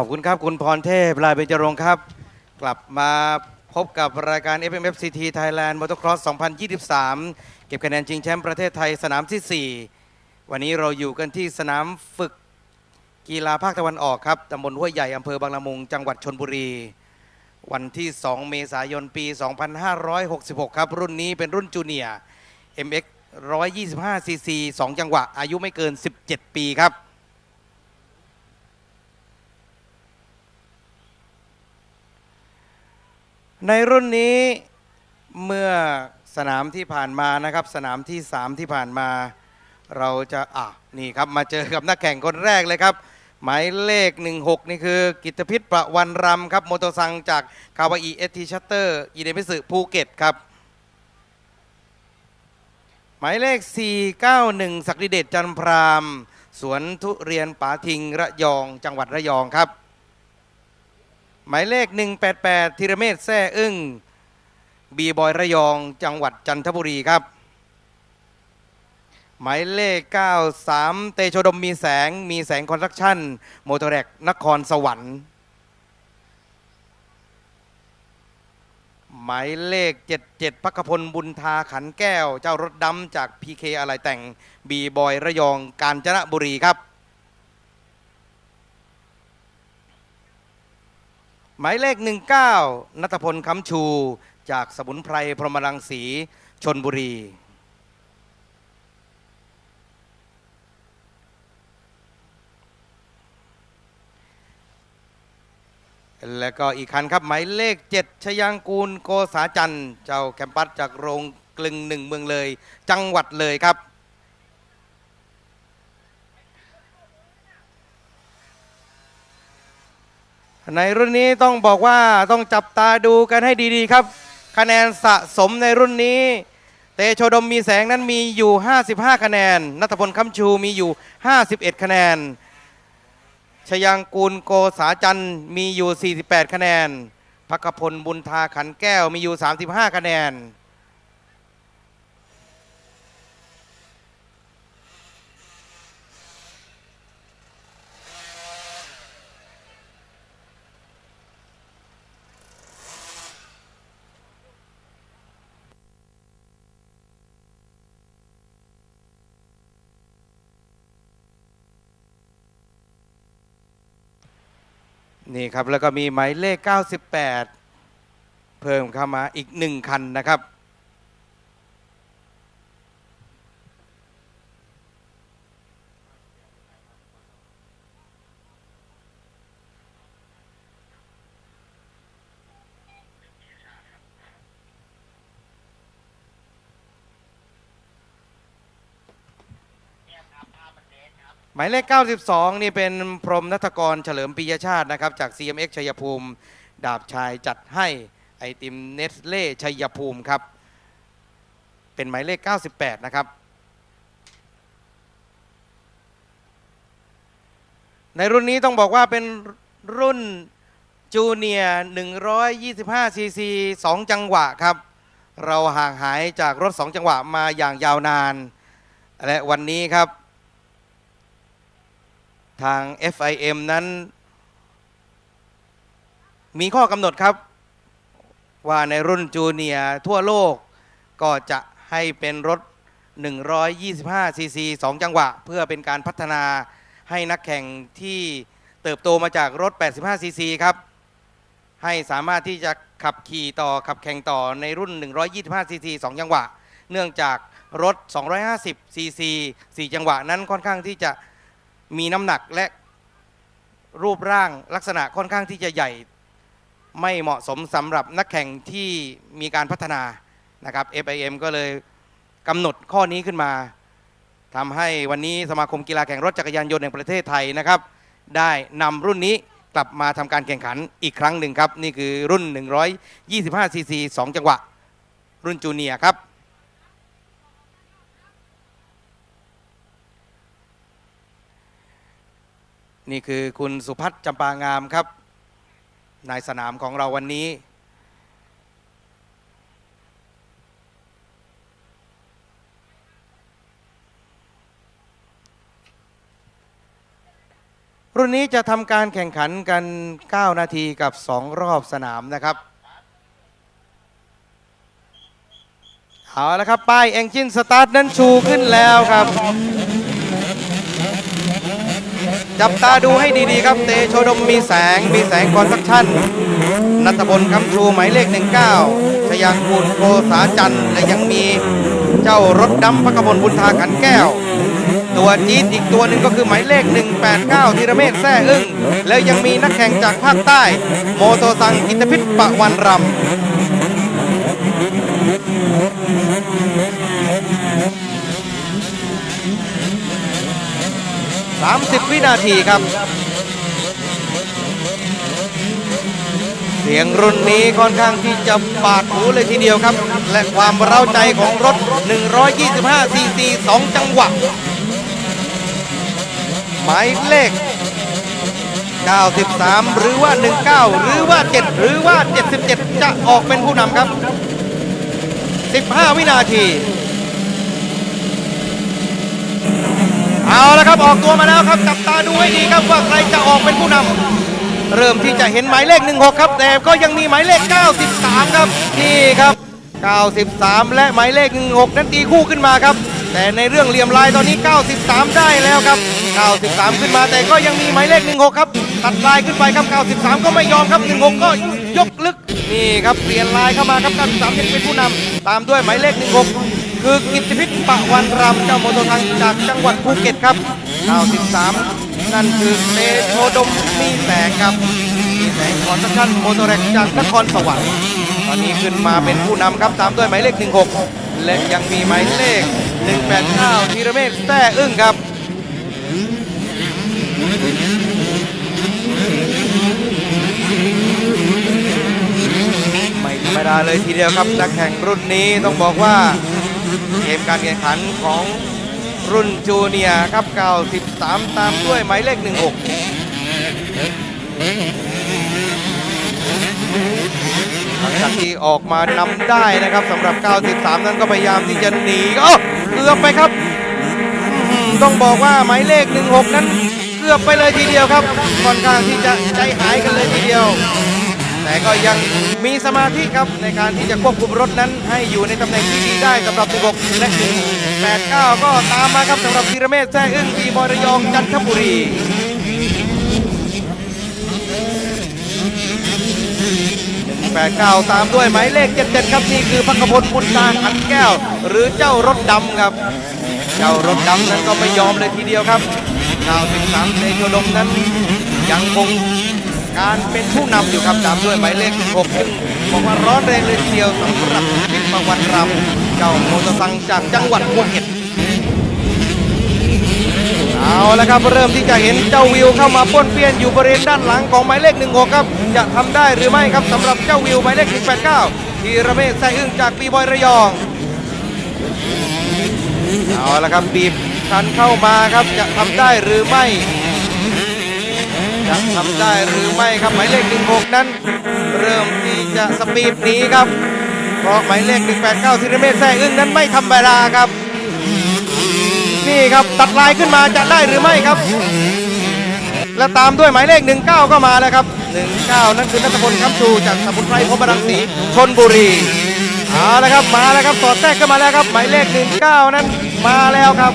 อบคุณครับ คุณพรเทพลายเบญจรงค์ครับ กลับมาพบกับรายการ FMFCT Thailand Motocross 2023 เก็บคะแนนชิงแชมป์ประเทศไทยสนามที่ 4 วันนี้เราอยู่กันที่สนามฝึกกีฬาภาคตะวันออกครับตำบลห้วยใหญ่อำเภอบางละมุง จังหวัดชนบุรี วันที่ 2 เมษายนปี 2566 ครับ รุ่นนี้เป็นรุ่นจูเนียร์ MX 125 cc 2 จังหวะ อายุไม่เกิน 17 ปีครับ ในรุ่นนี้เมื่อสนามที่ผ่านมานะครับ สนามที่ 3 ที่ผ่านมา เราจะอะนี่ครับมาเจอกับนักแข่งคนแรกเลยครับ หมายเลข 16 นี่คือกิตพิษประวันรำครับโมโตซังจากคาวาอีเอทีชัตเตอร์อีเดมิสึภูเก็ตครับ หมายเลข 491 ศักดิเดชจันพรามสวนทุเรียนป๋าทิงระยองจังหวัดระยองครับ หมายเลข 188 ธีรเมธแซ่อึ้งบีบอยระยองจังหวัดจันทบุรีครับ หมายเลข 93 เตโชดมมีแสงมีแสงคอนสตรักชั่นโมโตแรกนครสวรรค์ หมายเลข 77พักพลบุญทาขันแก้ว เจ้ารถดำจาก PK อะไรแต่งบีบอยระยองกาญจนบุรีครับ หมายเลข 19 นัทพลคำชู จากสมุนไพรพรหมรังสีชนบุรี แล้วก็อีกคันครับ หมายเลข 7 ชยางกูลโกษาจันทร์เจ้าแคมปัสจากโรงกลึงหนึ่งเมืองเลย จังหวัดเลยครับ ในรุ่นนี้ต้องบอกว่าต้องจับตาดูกันให้ดีๆครับ คะแนนสะสมในรุ่นนี้ เตโชดมมีแสงนั้นมีอยู่ 55 คะแนนนัทพลคำชูมีอยู่ 51 คะแนนชยังกูลโกษาจันทร์มีอยู่ 48 คะแนนพักพลบุญทาขันแก้วมีอยู่ 35 คะแนน นี่ครับ แล้วก็มีหมายเลข 98 เพิ่มเข้ามาอีกหนึ่งคันนะครับ หมายเลข 92 นี่เป็นพรมนัทกรเฉลิมปิยชาตินะครับ จาก CMX ชัยภูมิ ดาบชายจัดให้ไอติมเนสเล่ชัยภูมิครับ เป็นหมายเลข 98 นะครับ ในรุ่นนี้ต้องบอกว่าเป็นรุ่นจูเนียร์125ซีซี2จังหวะครับ เราห่างหายจากรถ 2 จังหวะมาอย่างยาวนาน และวันนี้ครับ ทาง FIM นั้น มีข้อกำหนดครับ ว่าในรุ่นจูเนียร์ทั่วโลกก็จะให้เป็นรถ 125 ซีซี2จังหวะ เพื่อเป็นการพัฒนาให้นักแข่งที่เติบโตมาจากรถ 85 ซีซีครับ ให้สามารถที่จะขับขี่ต่อขับแข่งต่อในรุ่น 125 ซีซี2จังหวะ เนื่องจากรถ 250 ซีซี4จังหวะนั้นค่อนข้างที่จะ มีน้ำหนักและรูปร่างลักษณะค่อนข้างที่จะใหญ่ ไม่เหมาะสมสำหรับนักแข่งที่มีการพัฒนานะครับ FIM ก็เลยกำหนดข้อนี้ขึ้นมาทำให้วันนี้สมาคมกีฬาแข่งรถจักรยานยนต์แห่งประเทศไทยนะครับ ได้นำรุ่นนี้กลับมาทำการแข่งขันอีกครั้งหนึ่งครับ นี่คือรุ่น 125ซีซี2จังหวะ รุ่นจูเนียร์ครับ นี่คือคุณสุพัฒน์จำปางามครับ นายสนามของเราวันนี้ รุ่นนี้จะทำการแข่งขันกัน 9 นาทีกับ 2 รอบสนามนะครับเอาละครับ ป้าย เองจินสตาร์ทนั้นชูขึ้นแล้วครับ จับตาดูให้ดีๆครับ เตโชดมมีแสง มีแสงคอนสักชั่น นัทบลคำชูหมายเลข 19 ชยางกูลโกษาจันทร์และยังมีเจ้ารถดำพระกมลบุญทาขันแก้ว ตัวจี๊ดอีกตัวหนึ่งก็คือหมายเลข 189ธีรเมธแซ่อึ้ง แล้วยังมีนักแข่งจากภาคใต้ โมโตซังกิตพิษปะวันรำ 30 วินาทีครับ เสียงรุ่นนี้ค่อนข้างที่จะบาดหูเลยทีเดียวครับ และความเร้าใจของรถ 125 ซีซี2จังหวะ หมายเลข 93 หรือว่า 19 หรือว่า 7 หรือว่า 77 จะออกเป็นผู้นำครับ 15 วินาที เอาละครับออกตัวมาแล้วครับจับตาดูให้ดีครับว่าใครจะออกเป็นผู้นำเริ่มที่จะเห็นหมายเลข 16 ครับ แต่ก็ยังมีหมายเลข 93 ครับนี่ครับ 93 และหมายเลข 16 นั้นตีคู่ขึ้นมาครับ แต่ในเรื่องเหลี่ยมลายตอนนี้ 93 ได้แล้วครับ 93 ขึ้นมาแต่ก็ยังมีหมายเลข 16 ครับ ตัดลายขึ้นไปครับ 93 ก็ไม่ยอมครับ 16 ก็ยกลึกนี่ครับเปลี่ยนลายเข้ามาครับ93ยังเป็นผู้นำตามด้วยหมายเลข 16 คือกิตติพิษปะวันรำเจ้าโมโตทังจากจังหวัดภูเก็ตครับ93นั่นคือเตโชดมมีแสงครับมีแสงคอนสตรักชั่นโมโตแรกจากนครสวรรค์ตอนนี้ขึ้นมาเป็นผู้นำครับตามด้วยหมายเลข 16 และยังมีหมายเลข 189ธีรเมธแท้อึ้งครับไม่ธรรมดาเลยทีเดียวครับนักแข่งรุ่นนี้ต้องบอกว่า เกมการแข่งขันของรุ่นจูเนียครับ93ตามด้วยหมายเลข 16หลังจากที่ออกมานำได้นะครับสำหรับ 93 นั้นก็พยายามที่จะหนีก็เกือบไปครับ ต้องบอกว่าหมายเลข 16 นั้นเกือบไปเลยทีเดียวครับค่อนข้างที่จะใจหายกันเลยทีเดียว แต่ก็ยังมีสมาธิครับในการที่จะควบคุมรถนั้นให้อยู่ในตำแหน่งที่ดีได้สำหรับ 16 และ 89 ก็ตามมาครับสำหรับธีรเมธแซ่อึ้งปีบอยระยองจันทบุรี89 ตามด้วยหมายเลข 77 ครับ นี่คือพักพลบุญตาขันแก้ว หรือเจ้ารถดำครับ เจ้ารถดำนั้นก็ไม่ยอมเลยทีเดียวครับ93เตโชดมนั้นยังคง การเป็นผู้นำอยู่ครับตามด้วยหมายเลข16ซึ่งบอกว่าร้อนแรงเลยทีเดียวสำหรับพิษประวันรำเจ้าโมตสังจากจังหวัดภูเก็ตเอาละครับเริ่มที่จะเห็นเจ้าวิวเข้ามาป้วนเปี้ยนอยู่บริเวณด้านหลังของหมายเลข16ครับจะทำได้หรือไม่ครับสำหรับเจ้าวิวหมายเลข189ธีระเมศแซ่อึ้งจากปีบอยระยองเอาละครับบีบคันเข้ามาครับจะทำได้หรือไม่ จะทำได้หรือไม่ครับหมายเลข 16 นั้น เริ่มที่จะสปีดหนีครับ เพราะหมายเลข 189ธีรเมศแซ่อึ้งนั้นไม่ธรรมดาครับ นี่ครับตัดลายขึ้นมาจะได้หรือไม่ครับ และตามด้วยหมายเลข 19 ก็มาแล้วครับ 19 นั่นคือนัทพลคำชูจากสมุนไพรพรหมรังสีชนบุรีเอาละครับมาแล้วครับสอดแทรกเข้ามาแล้วครับ หมายเลข 19 นั้นมาแล้วครับ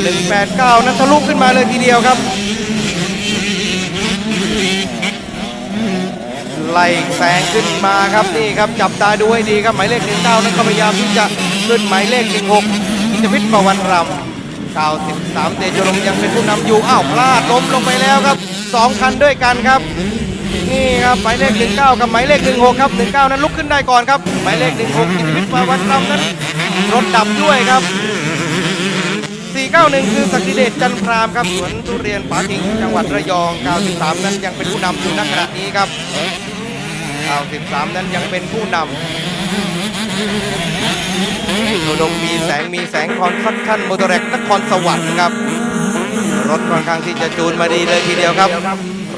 189 นั้นทะลุขึ้นมาเลยทีเดียวครับ ไล่แซงขึ้นมาครับนี่ครับจับตาดูให้ดีครับหมายเลข 19 นั้นก็พยายามที่จะขึ้นหมายเลข 16อิทวิทย์ประวันรำ93 เตโชลมยังเป็นผู้นำอยู่อ้าวพลาดล้มลงไปแล้วครับ 2 คันด้วยกันครับนี่ครับหมายเลข 19 กับหมายเลข 16 ครับ 19 นั้นลุกขึ้นได้ก่อนครับ หมายเลข 16อิทวิทย์ประวันรำนั้นรถดับด้วยครับ 491 คือศักดิเดชจันทรามครับสวนทุเรียนปาทิงจังหวัดระยอง 93 นั้นยังเป็นผู้นำอยู่ณขณะนี้ครับ 93 นั้นยังเป็นผู้นำโดดงมีแสงมีแสงคอนซักชั่นโมโตแรกนครสวรรค์ครับ รถค่อนข้างที่จะจูนมาดีเลยทีเดียวครับ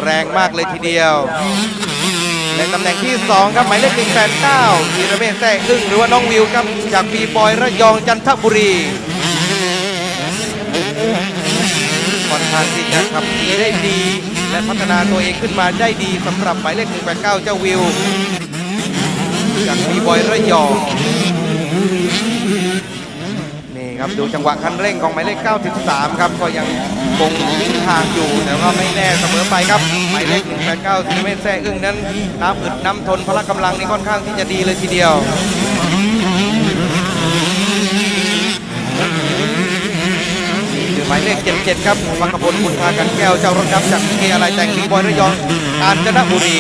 แรงมากเลยทีเดียวในตำแหน่งที่ 2 ครับหมายเลข189ธีรเมธแท้อึ้งหรือว่าน้องวิวครับ จากปีบอยระยองจันทบุรี คข้างที่จะขับขี่ได้ดี และพัฒนาตัวเองขึ้นมาได้ดีสำหรับหมายเลข189เจ้าวิวจากบีบอยระยองนี่ครับดูจังหวะคันเร่งของหมายเลข93 ครับก็ยังคงทิ้งทางอยู่ แต่ก็ไม่แน่เสมอไปครับหมายเลข189ซิเมนแซ่อึ้งนั้นน้ำอึดน้ำทนพละกำลังนี่ค่อนข้างที่จะดีเลยทีเดียว นี่คือหมายเลข77ครับวังกพลคุณทากันแก้วเจ้ารถดำจากเกอะไรแต่งบีบอยระยองกาญจนบุรี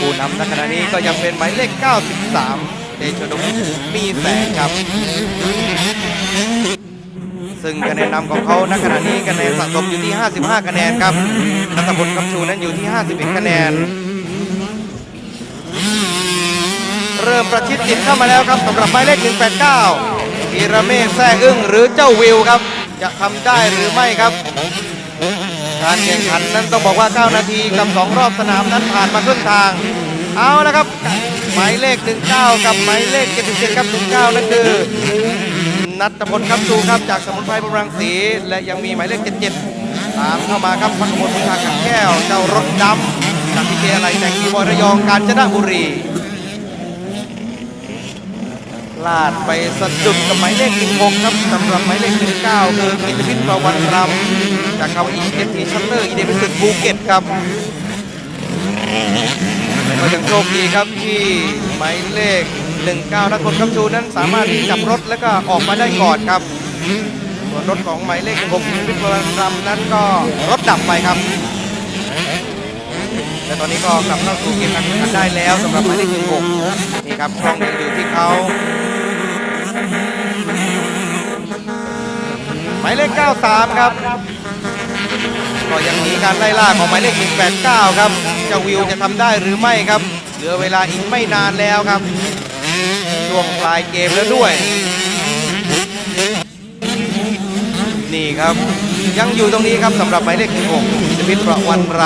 ผู้นำในขณะนี้ก็ยังเป็นหมายเลข 93 เดชดมมีแสงครับ ซึ่งคะแนนนำของเขาณขณะนี้คะแนนสะสมอยู่ที่ 55 คะแนนครับนัทพลคำชูนั้นอยู่ที่ 51 คะแนน เริ่มประชิดติดเข้ามาแล้วครับสำหรับหมายเลข 189พีระเมศแซ่อึ้งหรือเจ้าวิวครับ จะทำได้หรือไม่ครับ การแข่งขันนั้นต้องบอกว่า 9 นาทีกับ2รอบสนามนั้นผ่านมาครึ่งทาง เอาละครับ หมายเลข 19 กับหมายเลข 77 ครับ19นั่นคือนัทพลคำชูครับจากสมุนไพรบำรังสี และยังมีหมายเลข 77 ตามเข้ามาครับพักขมลพุทธาขันแก้ว เจ้ารถดำจากพิเศษอะไรแต่งกีบอยระยองกาญจนบุรี ลาดไปสะดุดกับหมายเลข16ครับสำหรับหมายเลข19คือกิตพิษประวันรำจากคำว่าอีเอสทีชัตเตอร์อีเดวิสุดภูเก็ตครับก็ยังโชคดีครับที่หมายเลข 19นักคนคำชูนั้นสามารถที่จับรถแล้วก็ออกมาได้ก่อนครับส่วนรถของหมายเลข16กิตพิษประวันรำนั้นก็รถดับไปครับแต่ตอนนี้ก็กลับเข้าสู่เกมการแข่งขันได้แล้วสำหรับหมายเลข16นี่ครับกล้องยังอยู่ที่เขา มายเลข 93 ครับ ก็ยังมีการไล่ล่าของหมายเลข 189 ครับเจ้าวิวจะทำได้หรือไม่ครับ เหลือเวลาอีกไม่นานแล้วครับ ช่วงปลายเกมแล้วด้วย นี่ครับยังอยู่ตรงนี้ครับสำหรับหมายเลข 16จะพิษประวันร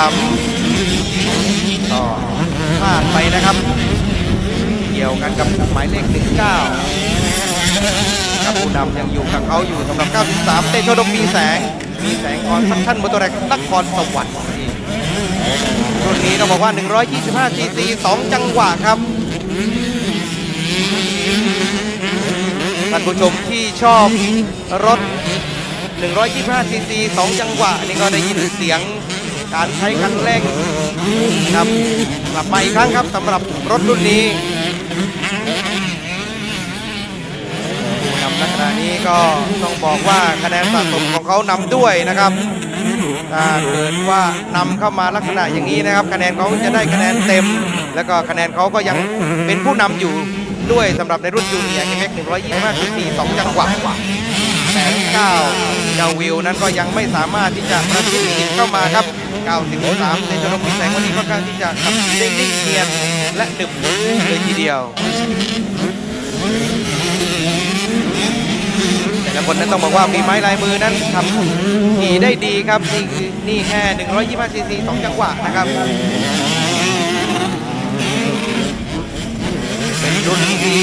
ำก็พลาดไปนะครับ เกี่ยวกันกับหมายเลข 19 ผู้นำยังอยู่กับเขาอยู่สำหรับ 93 เตโชดมมีแสง มีแสงออนพัฒชันมอเตอร์แรกนครสวรรค์รุ่นนี้ต้องบอกว่า 125 cc 2 จังหวะครับท่านผู้ชมที่ชอบรถ 125 cc 2จังหวะ นี่ก็ได้ยินเสียงการใช้คันเร่งครับกลับมาอีกครั้งครับสำหรับรถรุ่นนี้ ผู้นำในขณะนี้ ก็ต้องบอกว่าคะแนนสะสมของเขานำด้วยนะครับถ้าเกิดว่านำเข้ามาลักษณะอย่างนี้นะครับ คะแนนเขาจะได้คะแนนเต็ม แล้วก็คะแนนเขาก็ยังเป็นผู้นำอยู่ด้วยสำหรับในรุ่นจูเนียร์ MX 125 cc 2จังหวะแต่9เจ้าวิวนั้นก็ยังไม่สามารถที่จะประชิดเข้ามาครับ 93ในชนมพิแสงวันนี้ค่อนข้างที่จะขับขี่ได้นิ่งเนียนและดึบเลยทีเดียว ละคนนั้นต้องบอกว่ามีไม้ลายมือนั้นทำขี่ได้ดีครับนี่คือนี่แค่125ซีซีสองจังหวะนะครับเป็นรุ่นที่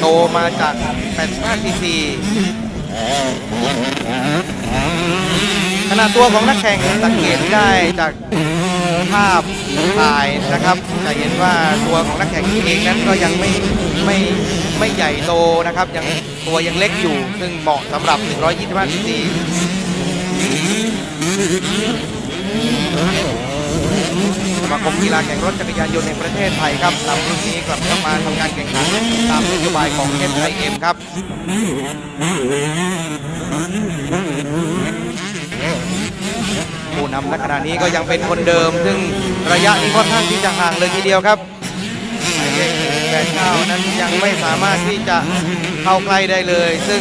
โตมาจาก85ซีซีขนาดตัวของนักแข่งสังเกตได้จากภาพถ่ายนะครับ จะเห็นว่าตัวของนักแข่งเองนั้นก็ยังไม่ไม่ไม่ใหญ่โตนะครับยัง ตัวยังเล็กอยู่ ซึ่งเหมาะสำหรับ 125ซีซีสมาคมกีฬาแข่งรถจักรยานยนต์ในประเทศไทยครับนำรุ่นนี้กลับเข้ามาทำการแข่งขันตามนโยบายของ FIM ครับผู้นำณขณะนี้ก็ยังเป็นคนเดิม ซึ่งระยะนี้ค่อนข้างที่จะห่างเลยทีเดียวครับ หมายเลข89นั้นยังไม่สามารถที่จะเข้าใกล้ได้เลย ซึ่ง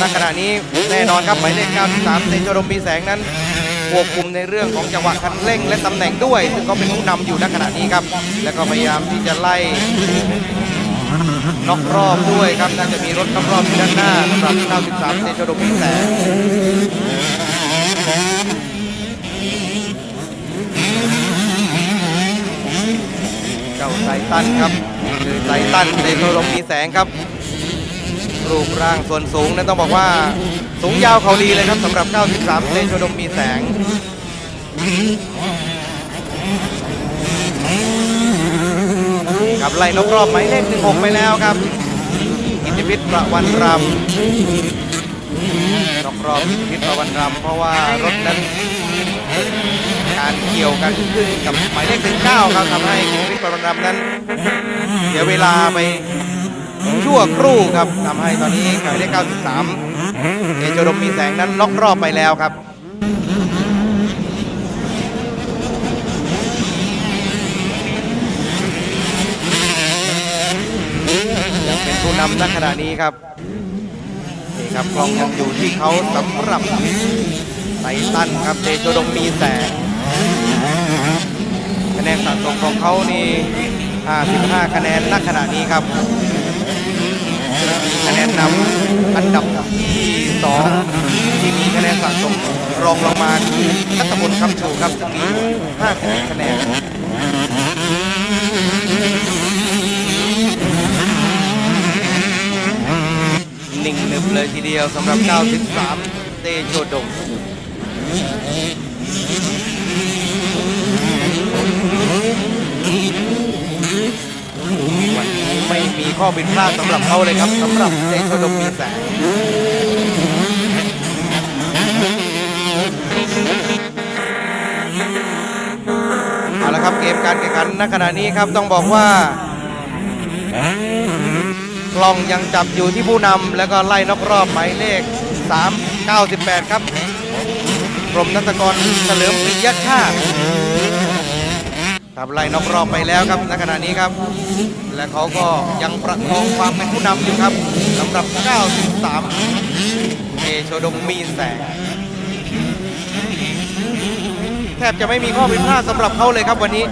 ณขณะนี้แน่นอนครับหมายเลข93ในจรมมีแสงนั้นควบคุมในเรื่องของจังหวะคันเร่งและตำแหน่งด้วย ซึ่งเขาเป็นผู้นำอยู่ณขณะนี้ครับ แล้วก็พยายามที่จะไล่นอกรอบด้วยครับน่าจะมีรถนอกรอบอยู่ด้านหน้าสำหรับ93เซนโจโดมีแสงเจ้าสายตันครับ คือไซตันเตโชดมมีแสงครับรูปร่างส่วนสูงนั้นต้องบอกว่าสูงยาวเขาดีเลยครับสำหรับ 93เตโชดมมีแสงครับไล่นกรอบหมายเลข16ไปแล้วครับกิติพิษประวันรำนกรอบกิติพิษประวันรำเพราะว่ารถนั้น การเกี่ยวกันขึ้นกับหมายเลข19ครับทำให้กิติประนรำนั้นเสียเวลาไปชั่วครู่ครับทำให้ตอนนี้หมายเลข93เอโจดมมีแสงนั้นล็อกรอบไปแล้วครับยังเป็นผู้นำณขณะนี้ครับนี่ครับกล้องยังอยู่ที่เขาสำหรับไทตันครับเดโชดมมีแสง แนนสะสมของเขานี่55 คะแนนณขณะนี้ครับ คะแนนนำอันดับที่สองที่มีคะแนนสะสมรองลงมาคือนัตพลคำชูครับซึ่งมีอยู่51คะแนนนิ่งหนึบเลยทีเดียวสำหรับ 93 เตโชดม วันนี้ไมีข้อผิดพลาดสำหรับเขาเลยครับสำหรับเตโชดมมีแสงเอาละครับเกมการแข่งขันณขณะนี้ครับต้องบอกว่ากล้องยังจับอยู่ที่ผู้นำแล้วก็ไล่นอกรอบหมายเลข 3 98 ครับกรมนักตะกรเฉลิมปิยชาติ ครับไล่นอกรอบไปแล้วครับณขณะนี้ครับ และเขาก็ยังประคองความเป็นผู้นำอยู่ครับสำหรับ 93เอโชดมมีแสงแทบจะไม่มีข้อผิดพลาดสำหรับเขาเลยครับวันนี้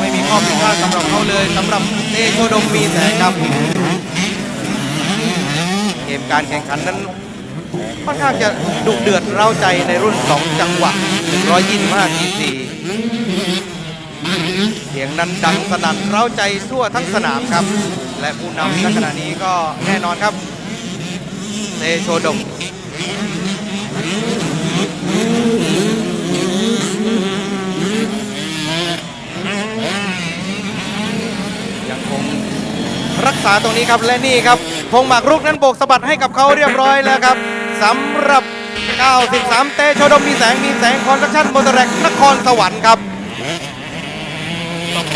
ไม่มีข้อผิดพลาดสำหรับเขาเลยสำหรับเตโชดมมีแสงครับ เกมการแข่งขันนั้นค่อนข้างจะดุเดือดเร้าใจในรุ่น 2 จังหวะ125 cc เสี ยงนั้นดังสนั่นเร้าใจทั่วทั้งสนามครับ และผู้นำในขณะนี้ก็แน่นอนครับเตโชดมยังคงรักษาตรงนี้ครับและนี่ครับพงหมากรุกนั้นโบกสะบัดให้กับเขาเรียบร้อยแล้วครับสำหรับ 93 เตโชดมมีแสงมีแสงคอนสตรักชั่นมอเตอร์แรกนครสวรรค์ครับ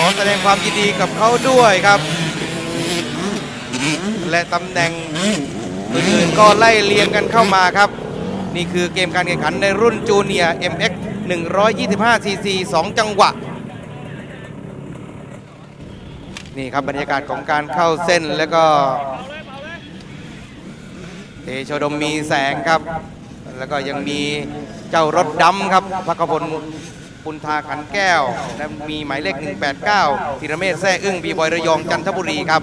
ขอแสดงความยินดีกับเขาด้วยครับ และตำแหน่งอื่นๆก็ไล่เลียงกันเข้ามาครับ นี่คือเกมการแข่งขันในรุ่นจูเนียร์ MX 125 cc 2 จังหวะ นี่ครับบรรยากาศของการเข้าเส้นแล้วก็เตโชดมมีแสงครับ แล้วก็ยังมีเจ้ารถดำครับพักพล ปุณธาขันแก้วและมีหมายเลข 189ธีรเมธแซ่อึ้งบีบอยระยองจันทบุรีครับ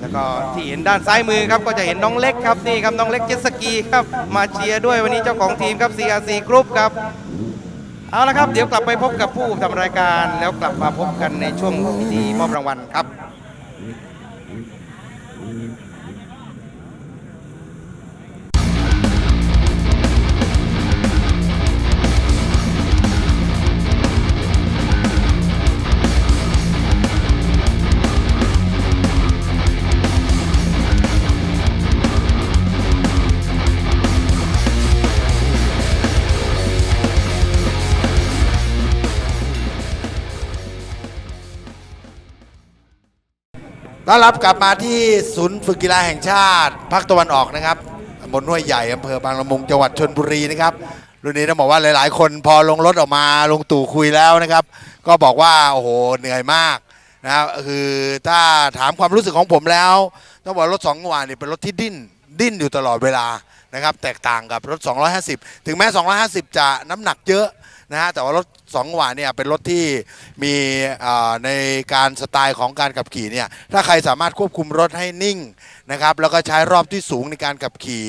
แล้วก็ที่เห็นด้านซ้ายมือครับก็จะเห็นน้องเล็กครับนี่ครับน้องเล็กเจ็ตสกีครับมาเชียร์ด้วยวันนี้เจ้าของทีมครับ CRC Group ครับเอาละครับ เดี๋ยวกลับไปพบกับผู้ทำรายการแล้วกลับมาพบกันในช่วงพิธีมอบรางวัลครับ ต้อนรับกลับมาที่ศูนย์ฝึกกีฬาแห่งชาติภาคตะวันออกนะครับบลห้วยใหญ่อำเภอบางละมุงจังหวัดชนบุรีนะครับรุ่นนี้ต้องบอกว่าหลาย ๆ คนพอลงรถออกมาลงตู่คุยแล้วนะครับ ก็บอกว่าโอ้โหเหนื่อยมากนะครับคือถ้าถามความรู้สึกของผมแล้ว ต้องบอกรถสองหวะนี่เป็นรถที่ดิ้นดิ้นอยู่ตลอดเวลานะครับ แตกต่างกับรถ 250 ถึงแม้ 250 จะน้ำหนักเยอะ นะฮะแต่ว่ารถสองหวะเนี่ยเป็นรถที่มีในการสไตล์ของการขับขี่เนี่ยถ้าใครสามารถควบคุมรถให้นิ่งนะครับแล้วก็ใช้รอบที่สูงในการขับขี่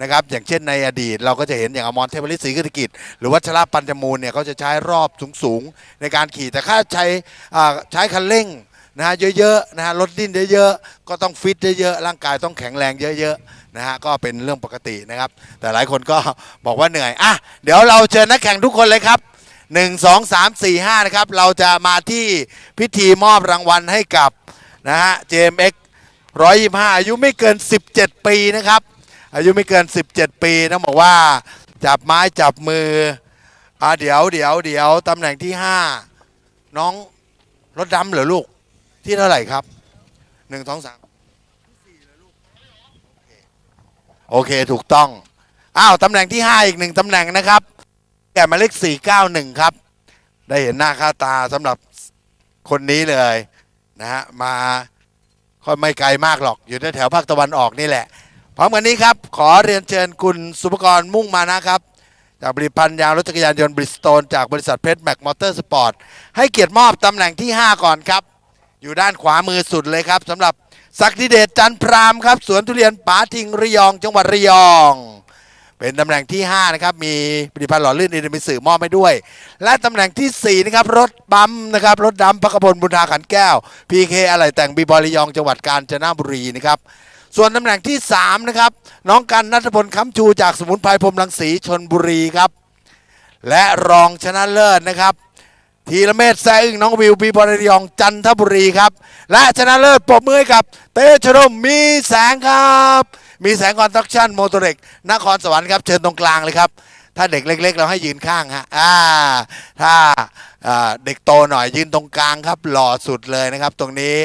นะครับอย่างเช่นในอดีต เราก็จะเห็นอย่างอมรเทพฤทธิ์ศรีกิติกิจ หรือวัชระปัญจมูลเนี่ยเขาจะใช้รอบสูงๆในการขี่แต่ถ้าใช้ใช้คันเร่งนะฮะเยอะๆนะฮะลดดิ้นเยอะๆก็ต้องฟิตเยอะๆร่างกายต้องแข็งแรงเยอะๆ นะฮะก็เป็นเรื่องปกตินะครับ แต่หลายคนก็บอกว่าเหนื่อยอะเดี๋ยวเราเชิญนักแข่งทุกคนเลยครับ 1 2 3 4 5 นะครับ เราจะมาที่พิธีมอบรางวัลให้กับนะฮะ JMX 125 อายุไม่เกิน 17 ปีนะครับ อายุไม่เกิน 17 ปีต้องบอกว่าจับไม้จับมืออะเดี๋ยวเดี๋ยวเดี๋ยวตำแหน่งที่ 5 น้องรถดำเหรอลูกที่เท่าไหร่ครับ 1 2 3 โอเคถูกต้อง อ้าวตำแหน่งที่ 5 อีกหนึ่งตำแหน่งนะครับ แกมาเลข491 ครับ ได้เห็นหน้าค่าตาสำหรับคนนี้เลยนะฮะมาก็ไม่ไกลมากหรอก อยู่แถวภาคตะวันออกนี่แหละ พร้อมกันนี้ครับ ขอเรียนเชิญคุณสุภกรมุ่งมานะครับ จากบริพันธ์ยางรถจักรยานยนต์บริสโตนจากบริษัทเพชรแม็กมอเตอร์สปอร์ตให้เกียรติมอบตำแหน่งที่ 5 ก่อนครับ อยู่ด้านขวามือสุดเลยครับสำหรับ ศักดิเดชจันพรามครับสวนทุเรียนป๋าทิงระยองจังหวัดระยอง เป็นตำแหน่งที่ 5 นะครับ มีผลิตภัณฑ์หล่อลื่นอินทมิสื่อมอบให้ด้วย และตำแหน่งที่ 4 นะครับ รถบัมนะครับ รถดำพักพลบุญทาขันแก้ว PK อะไหล่แต่งบีบอระยองจังหวัดกาญจนบุรีนะครับส่วนตำแหน่งที่ 3 นะครับ น้องกันนัทพลค้ำชูจากสมุนไพรพรมรังสีชนบุรีครับ และรองชนะเลิศนะครับ ทีละเมธแซอึ้งน้องวิวปีบอลระยองจันทบุรีครับ และชนะเลิศปรบมือกับ เตชรมมีแสงครับ มีแสงคอนสตรักชั่นโมโตเร็กนครสวรรค์ครับ เชิญตรงกลางเลยครับ ถ้าเด็กเล็ก ๆ เราให้ยืนข้างฮะอ่าถ้าเด็กโตหน่อยยืนตรงกลางครับ หล่อสุดเลยนะครับตรงนี้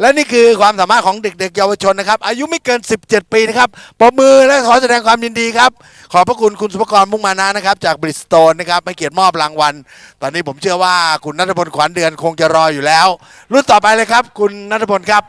และนี่คือความสามารถของเด็กๆเยาวชนนะครับ อายุไม่เกิน 17 ปีนะครับปรบมือและขอแสดงความยินดีครับ ขอบพระคุณคุณสุภกรมุ่งมานะนะครับ จากบริสโตนนะครับให้เกียรติมอบรางวัล ตอนนี้ผมเชื่อว่าคุณนัทพลขวัญเดือนคงจะรออยู่แล้ว รุ่นต่อไปเลยครับ คุณนัทพลครับ